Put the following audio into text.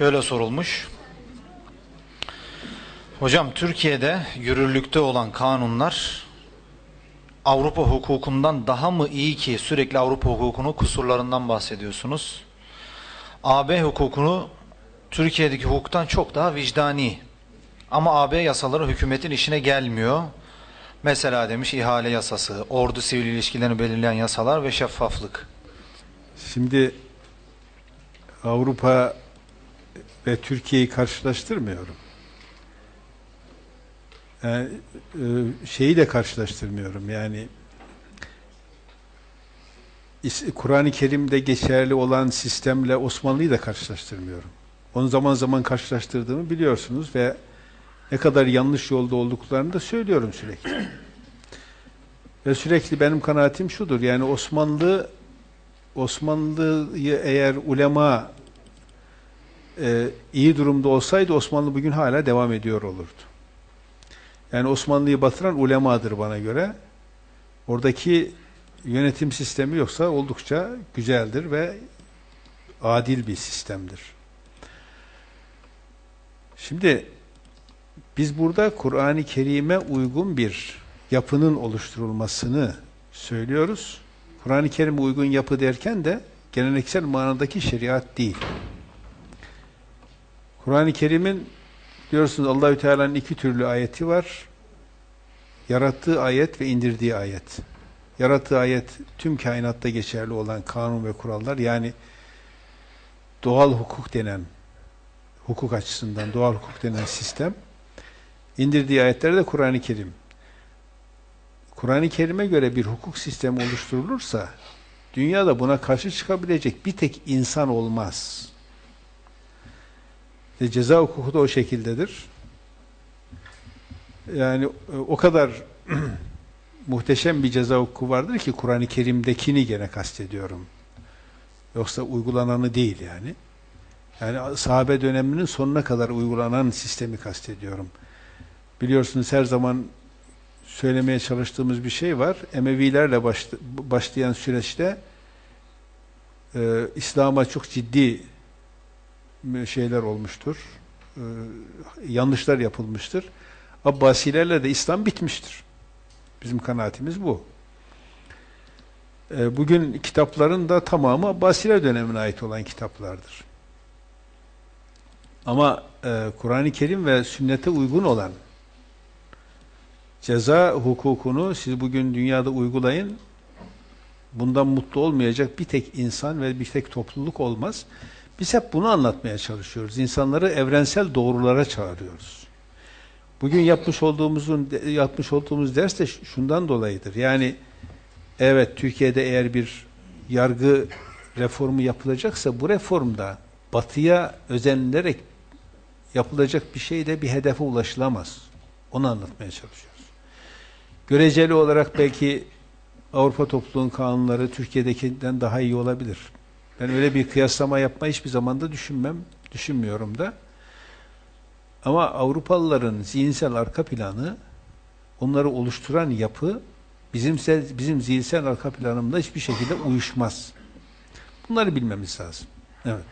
şöyle sorulmuş. Hocam Türkiye'de yürürlükte olan kanunlar Avrupa hukukundan daha mı iyi ki sürekli Avrupa hukukunu kusurlarından bahsediyorsunuz? AB hukukunu Türkiye'deki hukuktan çok daha vicdani. Ama AB yasaları hükümetin işine gelmiyor. Mesela demiş ihale yasası, ordu sivil ilişkilerini belirleyen yasalar ve şeffaflık. Şimdi Avrupa ve Türkiye'yi karşılaştırmıyorum. Yani, e, şeyi de karşılaştırmıyorum. Yani Kur'an-ı Kerim'de geçerli olan sistemle Osmanlı'yı da karşılaştırmıyorum. Onu zaman zaman karşılaştırdığımı biliyorsunuz ve ne kadar yanlış yolda olduklarını da söylüyorum sürekli. ve sürekli benim kanaatim şudur. Yani Osmanlı Osmanlı'yı eğer ulema e, iyi durumda olsaydı Osmanlı bugün hala devam ediyor olurdu. Yani Osmanlı'yı batıran ulemadır bana göre. Oradaki yönetim sistemi yoksa oldukça güzeldir ve adil bir sistemdir. Şimdi biz burada Kur'an-ı Kerim'e uygun bir yapının oluşturulmasını söylüyoruz. Kur'an-ı Kerim'e uygun yapı derken de geleneksel manadaki şeriat değil. Kur'an-ı Kerim'in Biliyorsunuz Allahü Teala'nın iki türlü ayeti var. Yarattığı ayet ve indirdiği ayet. Yarattığı ayet tüm kainatta geçerli olan kanun ve kurallar yani doğal hukuk denen hukuk açısından doğal hukuk denen sistem. İndirdiği ayetler de Kur'an-ı Kerim. Kur'an-ı Kerim'e göre bir hukuk sistemi oluşturulursa dünyada buna karşı çıkabilecek bir tek insan olmaz. E, ceza hukuku da o şekildedir. Yani e, o kadar muhteşem bir ceza hukuku vardır ki Kur'an-ı Kerim'dekini gene kastediyorum. Yoksa uygulananı değil yani. Yani sahabe döneminin sonuna kadar uygulanan sistemi kastediyorum. Biliyorsunuz her zaman söylemeye çalıştığımız bir şey var. Emevilerle başlayan süreçte e, İslam'a çok ciddi şeyler olmuştur. Ee, yanlışlar yapılmıştır. Abbasilerle de İslam bitmiştir. Bizim kanaatimiz bu. Ee, bugün kitapların da tamamı Abbasiler dönemine ait olan kitaplardır. Ama e, Kur'an-ı Kerim ve sünnete uygun olan ceza hukukunu siz bugün dünyada uygulayın. Bundan mutlu olmayacak bir tek insan ve bir tek topluluk olmaz. Biz hep bunu anlatmaya çalışıyoruz. İnsanları evrensel doğrulara çağırıyoruz. Bugün yapmış olduğumuzun yapmış olduğumuz ders de şundan dolayıdır. Yani evet Türkiye'de eğer bir yargı reformu yapılacaksa bu reformda batıya özenilerek yapılacak bir şeyde bir hedefe ulaşılamaz. Onu anlatmaya çalışıyoruz. Göreceli olarak belki Avrupa topluluğun kanunları Türkiye'dekinden daha iyi olabilir. Ben öyle bir kıyaslama yapma hiçbir zaman da düşünmem, düşünmüyorum da. Ama Avrupalıların zihinsel arka planı, onları oluşturan yapı, bizim, bizim zihinsel arka planımla hiçbir şekilde uyuşmaz. Bunları bilmemiz lazım. Evet.